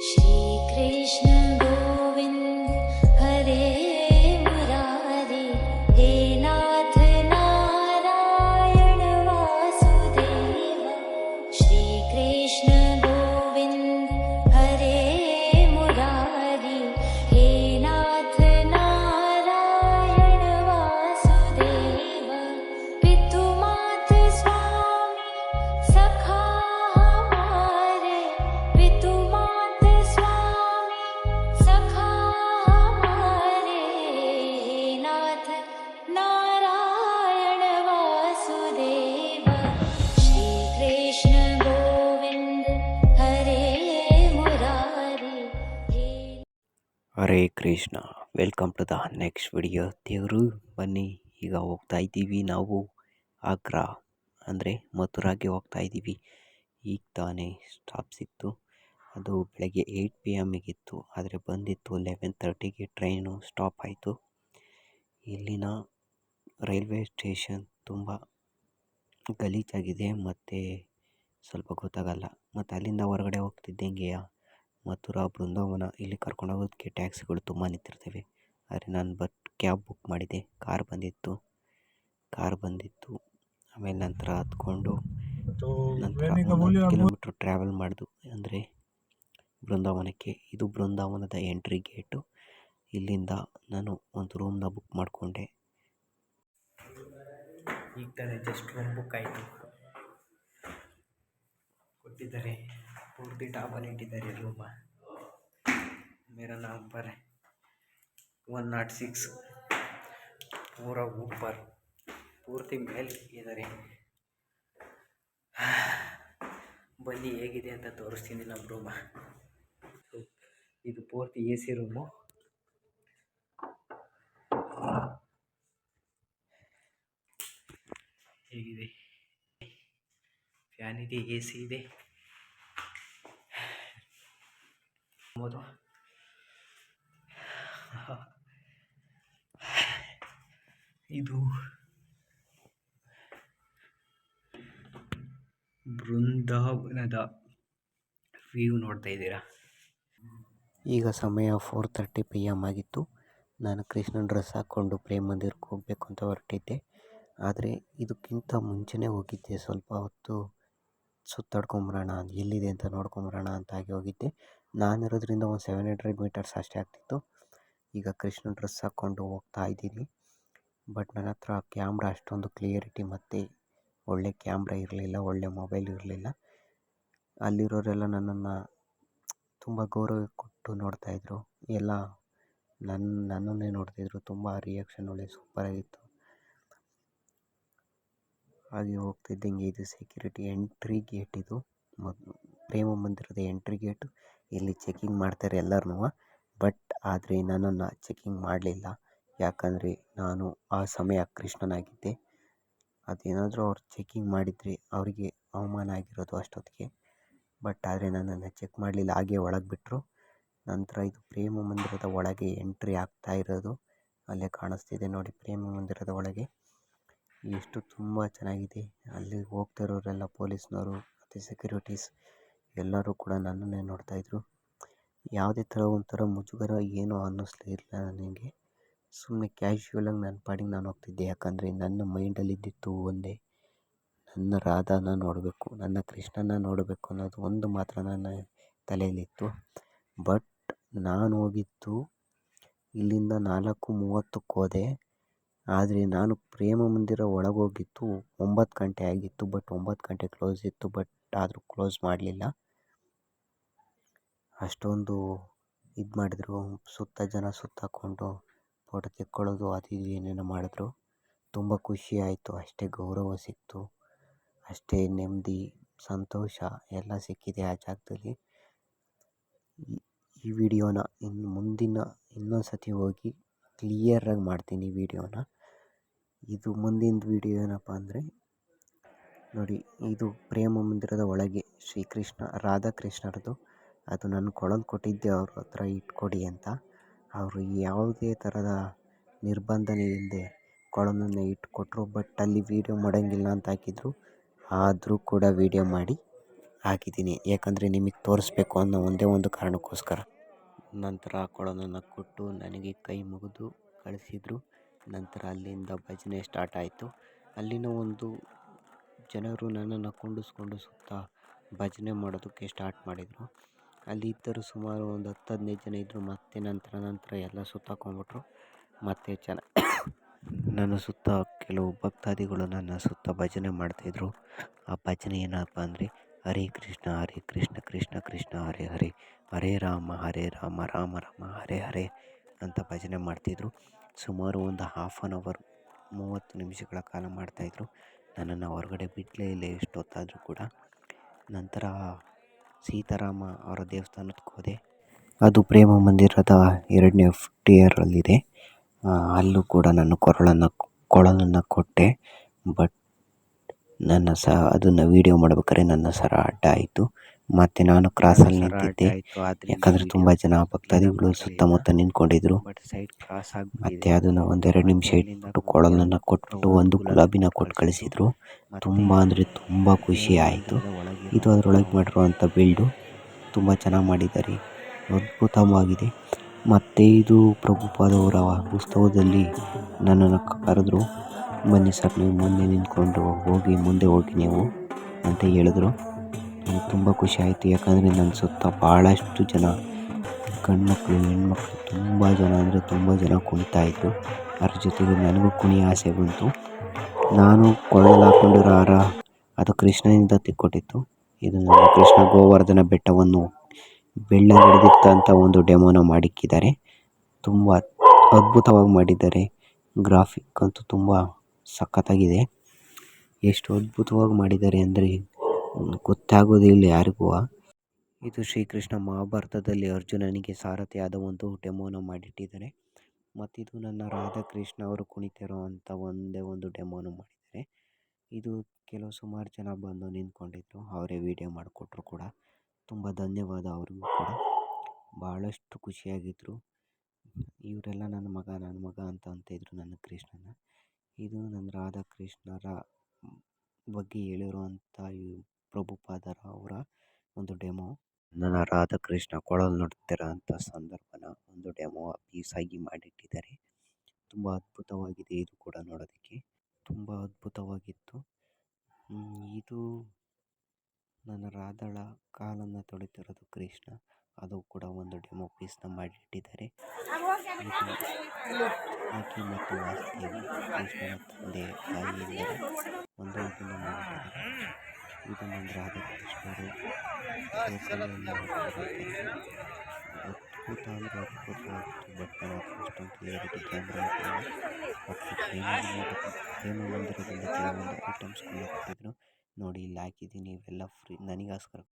Shrikrishna Hare Krishna, welcome to the next video ದೇವರು, ಬನ್ನಿ, ಈಗ ಹೋಗ್ತಾ ಇದ್ದೀವಿ ನಾವು ಆಗ್ರಾ, ಅಂದರೆ ಮಥುರಾಗೆ ಹೋಗ್ತಾ ಇದ್ದೀವಿ. ಈಗ ತಾನೇ ಸ್ಟಾಪ್ ಸಿಕ್ತು. ಅದು ಬೆಳಗ್ಗೆ ಏಯ್ಟ್ ಪಿ ಎಮ್ಮಿಗಿತ್ತು ಆದರೆ ಬಂದಿತ್ತು ಲೆವೆನ್ ತರ್ಟಿಗೆ ಟ್ರೈನು ಸ್ಟಾಪ್ ಆಯಿತು. ಇಲ್ಲಿನ ರೈಲ್ವೆ ಸ್ಟೇಷನ್ ತುಂಬ ಗಲೀಜಾಗಿದೆ, ಮತ್ತು ಸ್ವಲ್ಪ ಗೊತ್ತಾಗಲ್ಲ. ಮತ್ತು ಅಲ್ಲಿಂದ ಹೊರಗಡೆ ಹೋಗ್ತಿದ್ದಂಗೆ ಮಥುರಾ ಬೃಂದಾವನ ಇಲ್ಲಿ ಕರ್ಕೊಂಡು ಹೋಗೋದಕ್ಕೆ ಟ್ಯಾಕ್ಸಿಗಳು ತುಂಬ ನಿಂತಿರ್ತವೆ. ಆದರೆ ನಾನು ಬಟ್ ಕ್ಯಾಬ್ ಬುಕ್ ಮಾಡಿದೆ. ಕಾರ್ ಬಂದಿತ್ತು. ಕಾರ್ ಬಂದಿತ್ತು. ಆಮೇಲೆ ನಂತರ ಹತ್ಕೊಂಡು ನಂತರ ಕಿಲೋಮೀಟ್ರ್ ಟ್ರಾವೆಲ್ ಮಾಡಿದ್ವು ಅಂದರೆ ಬೃಂದಾವನಕ್ಕೆ. ಇದು ಬೃಂದಾವನದ ಎಂಟ್ರಿ ಗೇಟು ಇಲ್ಲಿಂದ ನಾನು ಒಂದು ರೂಮ್ನ ಬುಕ್ ಮಾಡಿಕೊಂಡೆ. ಈಗ ತಾನೇ ಜಸ್ಟ್ ರೂಮ್ ಬುಕ್ ಆಯಿತು. ಕೊಟ್ಟಿದ್ದಾರೆ. ಪೂರ್ತಿ ಟಾಬಲ್ ಇಟ್ಟಿದ್ದಾರೆ ರೂಮ. ಮೇರಾ ನಂಬರ್ ಒನ್ ನಾಟ್ ಸಿಕ್ಸ್. ಪೂರ ಊಪರ್ ಪೂರ್ತಿ ಮೇಲೆ ಇದ್ದಾರೆ ಬನ್ನಿ, ಹೇಗಿದೆ ಅಂತ ತೋರಿಸ್ತೀನಿ ನಮ್ಮ ರೂಮ. ಇದು ಪೂರ್ತಿ ಎ ಸಿ ರೂಮು. ಹೇಗಿದೆ? ಫ್ಯಾನ್ ಇದೆ, ಎ ಸಿ ಇದೆ. ಹೌದು ಇದು ಬೃಂದಾವನದ ವ್ಯೂ ನೋಡ್ತಾ ಇದ್ದೀರಾ? ಈಗ ಸಮಯ ಫೋರ್ ತರ್ಟಿ ಪಿ ಎಂ ಆಗಿತ್ತು. ನಾನು ಕೃಷ್ಣನ ಡ್ರೆಸ್ ಹಾಕ್ಕೊಂಡು ಪ್ರೇಮ್ ಮಂದಿರಕ್ಕೆ ಹೋಗಬೇಕು ಅಂತ ಹೊರಟಿದ್ದೆ. ಆದರೆ ಇದಕ್ಕಿಂತ ಮುಂಚೆನೇ ಹೋಗಿದ್ದೆ. ಸ್ವಲ್ಪ ಹೊತ್ತು ಸುತ್ತಾಡ್ಕೊಂಬರೋಣ ಎಲ್ಲಿದೆ ಅಂತ ನೋಡ್ಕೊಂಬರೋಣ ಅಂತ ಆಗಿ ಹೋಗಿದ್ದೆ. ನಾನಿರೋದ್ರಿಂದ ಒಂದು ಸೆವೆನ್ ಹಂಡ್ರೆಡ್ ಮೀಟರ್ಸ್ ಅಷ್ಟೇ ಆಗ್ತಿತ್ತು. ಈಗ ಕೃಷ್ಣ ಡ್ರೆಸ್ ಹಾಕ್ಕೊಂಡು ಹೋಗ್ತಾ ಇದ್ದೀನಿ. ಬಟ್ ನನ್ನ ಹತ್ರ ಕ್ಯಾಮ್ರಾ ಅಷ್ಟೊಂದು ಕ್ಲಿಯರಿಟಿ ಮತ್ತು ಒಳ್ಳೆ ಕ್ಯಾಮ್ರಾ ಇರಲಿಲ್ಲ, ಒಳ್ಳೆ ಮೊಬೈಲ್ ಇರಲಿಲ್ಲ. ಅಲ್ಲಿರೋರೆಲ್ಲ ನನ್ನನ್ನು ತುಂಬ ಗೌರವ ಕೊಟ್ಟು ನೋಡ್ತಾಯಿದ್ರು ಎಲ್ಲ ನನ್ನ ನನ್ನನ್ನೇ ನೋಡ್ತಿದ್ರು ತುಂಬ ರಿಯಾಕ್ಷನ್ ಒಳ್ಳೆ ಸೂಪರಾಗಿತ್ತು ಹಾಗೆ ಹೋಗ್ತಿದ್ದಂಗೆ ಇದು ಸೆಕ್ಯೂರಿಟಿ ಎಂಟ್ರಿ ಗೇಟ್ ಇದು. ಮೊದಲು ಪ್ರೇಮ ಮಂದಿರದ ಎಂಟ್ರಿ ಗೇಟು ಇಲ್ಲಿ ಚೆಕಿಂಗ್ ಮಾಡ್ತಾರೆ ಎಲ್ಲರನ್ನೂ ಬಟ್ ಆದರೆ ನನ್ನನ್ನು ಚೆಕಿಂಗ್ ಮಾಡಲಿಲ್ಲ. ಯಾಕಂದರೆ ನಾನು ಆ ಸಮಯ ಕೃಷ್ಣನಾಗಿದ್ದೆ. ಅದೇನಾದರೂ ಅವ್ರು ಚೆಕಿಂಗ್ ಮಾಡಿದರೆ ಅವರಿಗೆ ಅವಮಾನ ಆಗಿರೋದು ಅಷ್ಟೊತ್ತಿಗೆ. ಬಟ್ ಆದರೆ ನನ್ನನ್ನು ಚೆಕ್ ಮಾಡಲಿಲ್ಲ. ಹಾಗೆ ಒಳಗೆ ಬಿಟ್ಟರು ನಂತರ ಇದು ಪ್ರೇಮ ಮಂದಿರದ ಒಳಗೆ ಎಂಟ್ರಿ ಆಗ್ತಾ ಇರೋದು. ಅಲ್ಲೇ ಕಾಣಿಸ್ತಿದೆ ನೋಡಿ ಪ್ರೇಮ ಮಂದಿರದ ಒಳಗೆ. ಎಷ್ಟು ತುಂಬ ಚೆನ್ನಾಗಿದೆ. ಅಲ್ಲಿ ಹೋಗ್ತಿರೋರೆಲ್ಲ ಪೊಲೀಸ್ನವರು ಮತ್ತು ಸೆಕ್ಯೂರಿಟೀಸ್ ಎಲ್ಲರೂ ಕೂಡ ನನ್ನನ್ನೇ ನೋಡ್ತಾಯಿದ್ರು ಯಾವುದೇ ಥರ ಒಂಥರ ಮುಜುಗರ ಏನೂ ಅನ್ನಿಸ್ಲಿಲ್ಲ ನನಗೆ. ಸುಮ್ಮನೆ ಕ್ಯಾಶುವಲಾಗಿ ನನ್ನ ಪಾಡಿಗೆ ನಾನು ಹೋಗ್ತಿದ್ದೆ. ಯಾಕಂದರೆ ನನ್ನ ಮೈಂಡಲ್ಲಿ ಇದ್ದಿತ್ತು ಒಂದೇ, ನನ್ನ ರಾಧಾನ ನೋಡಬೇಕು, ನನ್ನ ಕೃಷ್ಣನ ನೋಡಬೇಕು ಅನ್ನೋದು ಒಂದು ಮಾತ್ರ ನನ್ನ ತಲೆಯಲ್ಲಿತ್ತು. ಬಟ್ ನಾನು ಹೋಗಿದ್ದು ಇಲ್ಲಿಂದ ನಾಲ್ಕು ಮೂವತ್ತಕ್ಕೆ ಹೋದೆ. ಆದರೆ ನಾನು ಪ್ರೇಮ ಮಂದಿರ ಒಳಗೆ ಹೋಗಿದ್ದು ಒಂಬತ್ತು ಗಂಟೆ ಆಗಿತ್ತು. ಬಟ್ ಒಂಬತ್ತು ಗಂಟೆ ಕ್ಲೋಸ್ ಇತ್ತು. ಬಟ್ ಆದರೂ ಕ್ಲೋಸ್ ಮಾಡಲಿಲ್ಲ. ಅಷ್ಟೊಂದು ಇದು ಮಾಡಿದ್ರು, ಸುತ್ತ ಜನ ಸುತ್ತಾಕೊಂಡು ಫೋಟೋ ತೆಕ್ಕೊಳ್ಳೋದು ಅದು ಇದು ಏನೇನೋ ಮಾಡಿದ್ರು. ತುಂಬ ಖುಷಿ ಆಯಿತು, ಅಷ್ಟೇ ಗೌರವ ಸಿಕ್ತು, ಅಷ್ಟೇ ನೆಮ್ಮದಿ, ಸಂತೋಷ ಎಲ್ಲ ಸಿಕ್ಕಿದೆ ಆ ಜಾಗದಲ್ಲಿ. ಈ- ಈ ವಿಡಿಯೋನ ಇನ್ನು ಮುಂದಿನ ಇನ್ನೊಂದು ಸತಿ ಹೋಗಿ ಕ್ಲಿಯರಾಗಿ ಮಾಡ್ತೀನಿ ಈ ವಿಡಿಯೋನ. ಇದು ಮುಂದಿನ ವಿಡಿಯೋ ಏನಪ್ಪ ಅಂದರೆ, ನೋಡಿ, ಇದು ಪ್ರೇಮ ಮಂದಿರದ ಒಳಗೆ ಶ್ರೀಕೃಷ್ಣ ರಾಧಾಕೃಷ್ಣರದು ಅದು ನನ್ನ ಕೊಳಲು ಕೊಟ್ಟಿದ್ದೆ ಅವ್ರ ಹತ್ರ ಇಟ್ಕೊಡಿ ಅಂತ. ಅವರು ಯಾವುದೇ ಥರದ ನಿರ್ಬಂಧನೆ ಇಲ್ಲದೆ ಕೊಳಲನ್ನು ಇಟ್ಕೊಟ್ರು, ಬಟ್ ಅಲ್ಲಿ ವೀಡಿಯೋ ಮಾಡೋಂಗಿಲ್ಲ ಅಂತ ಹಾಕಿದ್ರು. ಆದರೂ ಕೂಡ ವೀಡಿಯೋ ಮಾಡಿ ಹಾಕಿದ್ದೀನಿ. ಯಾಕಂದರೆ ನಿಮಗೆ ತೋರಿಸ್ಬೇಕು ಅನ್ನೋ ಒಂದೇ ಒಂದು ಕಾರಣಕ್ಕೋಸ್ಕರ. ನಂತರ ಆ ಕೊಳಲನ್ನು ಕೊಟ್ಟು ನನಗೆ ಕೈ ಮುಗಿದು ಕಳಿಸಿದರು. ನಂತರ ಅಲ್ಲಿಂದ ಭಜನೆ ಸ್ಟಾರ್ಟ್ ಆಯಿತು. ಅಲ್ಲಿನ ಒಂದು ಜನರು ನನ್ನನ್ನು ಕುಂಡಿಸ್ಕೊಂಡು ಸುತ್ತ ಭಜನೆ ಮಾಡೋದಕ್ಕೆ ಸ್ಟಾರ್ಟ್ ಮಾಡಿದರು. ಅಲ್ಲಿ ಇದ್ದರು ಸುಮಾರು ಒಂದು ಹತ್ತು, ಹದಿನೈದು ಜನ ಇದ್ದರು. ಮತ್ತೆ ನಂತರ ನಂತರ ಎಲ್ಲ ಸುತ್ತಾಕೊಂಡ್ಬಿಟ್ರು. ಮತ್ತೆ ಜನ ನನ್ನ ಸುತ್ತ ಕೆಲವು ಭಕ್ತಾದಿಗಳು ನನ್ನ ಸುತ್ತ ಭಜನೆ ಮಾಡ್ತಾಯಿದ್ರು ಆ ಭಜನೆ ಏನಪ್ಪ ಅಂದರೆ, ಹರೇ ಕೃಷ್ಣ ಹರೇ ಕೃಷ್ಣ ಕೃಷ್ಣ ಕೃಷ್ಣ, ಹರೇ ಹರೇ ಹರೇ ರಾಮ ಹರೇ ರಾಮ ರಾಮ ರಾಮ, ಹರೇ ಹರೇ ಅಂತ ಭಜನೆ ಮಾಡ್ತಿದ್ರು. ಸುಮಾರು ಒಂದು ಹಾಫ್ ಆನ್ ಅವರ್ ಮೂವತ್ತು ನಿಮಿಷಗಳ ಕಾಲ ಮಾಡ್ತಾಯಿದ್ರು ನನ್ನನ್ನು ಹೊರಗಡೆ ಬಿಡಲೇ ಇಲ್ಲ, ಎಷ್ಟೊತ್ತಾದರೂ ಕೂಡ. ನಂತರ ಸೀತಾರಾಮ ಅವರ ದೇವಸ್ಥಾನಕ್ಕೆ ಹೋದೆ. ಅದು ಪ್ರೇಮ ಮಂದಿರದ ಎರಡನೇ ಫ್ಟಿಯರಲ್ಲಿದೆ ಅಲ್ಲೂ ಕೂಡ ನಾನು ಕೊರಳನ್ನು, ಕೊಳಲನ್ನು ಕೊಟ್ಟೆ. ಬಟ್ ನನ್ನ ಸಹ ಅದನ್ನು ವೀಡಿಯೋ ಮಾಡ್ಬೇಕಾದ್ರೆ ನನ್ನ ಸರ ಅಡ್ಡ ಆಯಿತು. ಮತ್ತು ನಾನು ಕ್ರಾಸಲ್ಲಿ ನಿಂತಿದ್ದೆ. ಯಾಕಂದರೆ ತುಂಬ ಜನ ಭಕ್ತಾದಿಗಳು ಸುತ್ತಮುತ್ತ ನಿಂತ್ಕೊಂಡಿದ್ರು. ಮತ್ತು ಅದನ್ನು ಒಂದೆರಡು ನಿಮಿಷ ಇಟ್ಬಿಟ್ಟು ಕೊಳಲನ್ನು ಕೊಟ್ಬಿಟ್ಟು ಒಂದು ಗುಲಾಬಿನ ಕೊಟ್ಟು ಕಳಿಸಿದ್ರು. ತುಂಬ ಅಂದರೆ ತುಂಬ ಖುಷಿ ಆಯಿತು. ಇದು ಅದರೊಳಗೆ ಮಾಡಿರುವಂಥ ಬಿಲ್ಡು ತುಂಬ ಚೆನ್ನಾಗಿ ಮಾಡಿದ್ದಾರೆ. ಅದ್ಭುತವಾಗಿದೆ. ಮತ್ತು ಇದು ಪ್ರಭುಪಾದವರ ಉತ್ಸವದಲ್ಲಿ ನನ್ನನ್ನು ಕರೆದ್ರು. ಬನ್ನಿ ಸರ್, ನೀವು ಮುಂದೆ ನಿಂತ್ಕೊಂಡು ಹೋಗಿ, ಮುಂದೆ ಹೋಗಿ ನೀವು ಅಂತ ಹೇಳಿದ್ರು. ನನಗೆ ತುಂಬ ಖುಷಿ ಆಯಿತು. ಯಾಕಂದರೆ ನನ್ನ ಸುತ್ತ ಭಾಳಷ್ಟು ಜನ, ಗಂಡ್ಮಕ್ಳು, ಹೆಣ್ಮಕ್ಳು, ತುಂಬ ಜನ, ಅಂದರೆ ತುಂಬ ಜನ ಕುಣಿತಾಯಿದ್ರು ಅದ್ರ ಜೊತೆಗೆ ನನಗೂ ಕುಣಿಯ ಆಸೆ ಬಂತು. ನಾನು ಕೊಳಲು ಹಾಕೊಂಡಿರೋ ಹಾರ ಅದು ಕೃಷ್ಣನಿಂದ ತಿಕ್ಕೊಟ್ಟಿತ್ತು. ಇದು ನನ್ನ ಕೃಷ್ಣ ಗೋವರ್ಧನ ಬೆಟ್ಟವನ್ನು ಬೆಳ್ಳ ನಡೆದಿತ್ತಂಥ ಒಂದು ಡೆಮೋನ ಮಾಡಿಕ್ಕಿದ್ದಾರೆ. ತುಂಬ ಅದ್ಭುತವಾಗಿ ಮಾಡಿದ್ದಾರೆ. ಗ್ರಾಫಿಕ್ ಅಂತೂ ತುಂಬ ಸಖತ್ತಾಗಿದೆ. ಎಷ್ಟು ಅದ್ಭುತವಾಗಿ ಮಾಡಿದ್ದಾರೆ ಅಂದರೆ ಗೊತ್ತಾಗೋದಿಲ್ಲ ಯಾರಿಗೂ. ಇದು ಶ್ರೀಕೃಷ್ಣ ಮಹಾಭಾರತದಲ್ಲಿ ಅರ್ಜುನನಿಗೆ ಸಾರಥಿಯಾದ ಒಂದು ಡೆಮೋನ ಮಾಡಿಟ್ಟಿದ್ದಾರೆ. ಮತ್ತಿದು ನನ್ನ ರಾಧಾಕೃಷ್ಣ ಅವರು ಕುಣಿತಿರೋ ಅಂಥ ಒಂದೇ ಒಂದು ಡೆಮೋನ ಮಾಡಿದ್ದಾರೆ. ಇದು ಕೆಲವು ಸುಮಾರು ಜನ ಬಂದು ನಿಂತ್ಕೊಂಡಿದ್ರು. ಅವರೇ ವೀಡಿಯೋ ಮಾಡಿಕೊಟ್ರು ಕೂಡ. ತುಂಬ ಧನ್ಯವಾದ ಅವ್ರಿಗೂ ಕೂಡ. ಭಾಳಷ್ಟು ಖುಷಿಯಾಗಿದ್ದರು ಇವರೆಲ್ಲ ನನ್ನ ಮಗ ನನ್ನ ಮಗ ಅಂತ ಅಂತಿದ್ರು ನನ್ನ ಕೃಷ್ಣನ. ಇದು ನನ್ನ ರಾಧಾಕೃಷ್ಣರ ಬಗ್ಗೆ ಹೇಳಿರುವಂಥ ಪ್ರಭುಪಾದರ ಅವರ ಒಂದು ಡೆಮೋ ನನ್ನ ರಾಧಾಕೃಷ್ಣ ಕೊಳಲು ನುಡ್ತಿರೋ ಸಂದರ್ಭನ ಒಂದು ಡೆಮೋ ಪೀಸಾಗಿ ಮಾಡಿಟ್ಟಿದ್ದಾರೆ. ತುಂಬ ಅದ್ಭುತವಾಗಿದೆ ಇದು ಕೂಡ ನೋಡೋದಕ್ಕೆ. ತುಂಬ ಅದ್ಭುತವಾಗಿತ್ತು. ಇದು ನನ್ನ ರಾಧಳ ಕಾಲನ್ನು ತೊಳಿತಿರೋದು ಕೃಷ್ಣ. ಅದು ಕೂಡ ಒಂದು ಡೆಮೋ ಪೀಸ್ನ ಮಾಡಿಟ್ಟಿದ್ದಾರೆ. ಆಕೆ ಮತ್ತು ವಾಸುದೇವಿ ಕೃಷ್ಣನ ತಂದೆ ತಾಯಿಯಿಂದಲೇ ಒಂದು ಇದನ್ನು ಮಾಡಿಟ್ಟಿದ್ದಾರೆ ಇದು ನನ್ನ ರಾಧಾಕೃಷ್ಣರು ಅದ್ಭುತ ಅಂದರೆ ಅದ್ಭುತವಾಗಿತ್ತು ಬಟ್ ಅಷ್ಟೊಂದು ಕ್ಲಿಯರಿಟಿ ಕ್ಯಾಮ್ರಾ ಪ್ರೇಮ ನೋಡಿ ಇಲ್ಲಿ ಹಾಕಿದ್ದೀನಿ ಇವೆಲ್ಲ ಫ್ರೀ ನನಗೋಸ್ಕರ